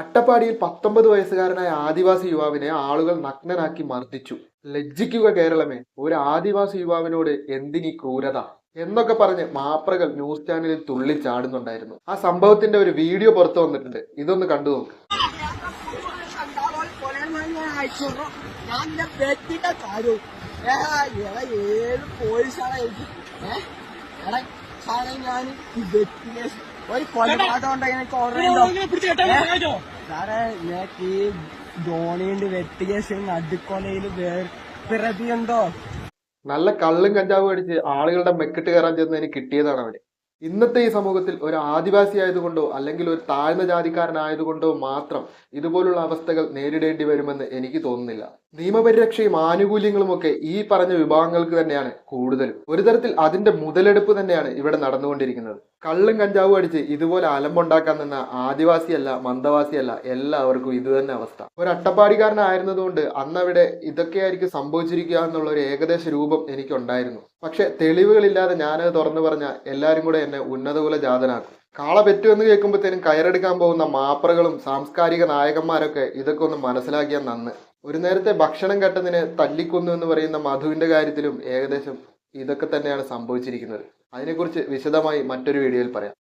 അട്ടപ്പാടിയിൽ പത്തൊമ്പത് വയസ്സുകാരനായ ആദിവാസി യുവാവിനെ ആളുകൾ നഗ്നനാക്കി മർദ്ദിച്ചു. ലജ്ജിക്കുക കേരളമേ ഒരു ആദിവാസി യുവാവിനോട് എന്തിനീ ക്രൂരത? എന്നൊക്കെ പറഞ്ഞ് മാപ്രകൾ ന്യൂസ് ചാനലിൽ തുള്ളി ചാടുന്നുണ്ടായിരുന്നു. ആ സംഭവത്തിന്റെ ഒരു വീഡിയോ പുറത്തു വന്നിട്ടുണ്ട്. ഇതൊന്ന് കണ്ടു നോക്ക്. ഞാൻ നിന്നെ വെട്ടിട്ട കാര്യം. ഏ എടാ ഏത് പോലീസാണ് ഞാൻ ഒരു കൊലപാതകം ഉണ്ടെങ്കിൽ എനിക്ക് ഓർമ്മയുണ്ടോ സാറേ എനിക്ക് ഈ ധോണിയുണ്ട് നടുക്കൊലയിൽ നല്ല കള്ളും കഞ്ചാവും അടിച്ച് ആളുകളുടെ മെക്കിട്ട് കയറാൻ ചെന്നതിന് കിട്ടിയതാണ് അവിടെ. ഇന്നത്തെ ഈ സമൂഹത്തിൽ ഒരു ആദിവാസി ആയതുകൊണ്ടോ അല്ലെങ്കിൽ ഒരു താഴ്ന്ന ജാതിക്കാരനായതുകൊണ്ടോ മാത്രം ഇതുപോലുള്ള അവസ്ഥകൾ നേരിടേണ്ടി വരുമെന്ന് എനിക്ക് തോന്നുന്നില്ല. നിയമപരിരക്ഷയും ആനുകൂല്യങ്ങളും ഒക്കെ ഈ പറഞ്ഞ വിഭാഗങ്ങൾക്ക് തന്നെയാണ് കൂടുതലും. ഒരു തരത്തിൽ അതിന്റെ മുതലെടുപ്പ് തന്നെയാണ് ഇവിടെ നടന്നുകൊണ്ടിരിക്കുന്നത്. കള്ളും കഞ്ചാവും അടിച്ച് ഇതുപോലെ അലമ്പുണ്ടാക്കാൻ നിന്ന ആദിവാസിയല്ല മന്ദവാസിയല്ല എല്ലാവർക്കും ഇത് തന്നെ അവസ്ഥ. ഒരു അട്ടപ്പാടിക്കാരനായിരുന്നതുകൊണ്ട് അന്ന് അവിടെ ഇതൊക്കെയായിരിക്കും സംഭവിച്ചിരിക്കുക എന്നുള്ള ഒരു ഏകദേശ രൂപം എനിക്കുണ്ടായിരുന്നു. പക്ഷെ തെളിവുകളില്ലാതെ ഞാനത് തുറന്നു പറഞ്ഞ എല്ലാവരും കൂടെ എന്നെ ഉന്നതകുല ജാതനാക്കും. കാള പെറ്റു എന്ന് കേൾക്കുമ്പോഴത്തേനും കയറെടുക്കാൻ പോകുന്ന മാപ്രകളും സാംസ്കാരിക നായകന്മാരൊക്കെ ഇതൊക്കെ ഒന്ന് മനസ്സിലാക്കിയാൽ നന്ന്. ഒരു നേരത്തെ ഭക്ഷണം കെട്ടതിന് തല്ലിക്കൊന്നു എന്ന് പറയുന്ന മധുവിന്റെ കാര്യത്തിലും ഏകദേശം ഇതൊക്കെ തന്നെയാണ് സംഭവിച്ചിരിക്കുന്നത്. അതിനെക്കുറിച്ച് വിശദമായി മറ്റൊരു വീഡിയോയിൽ പറയാം.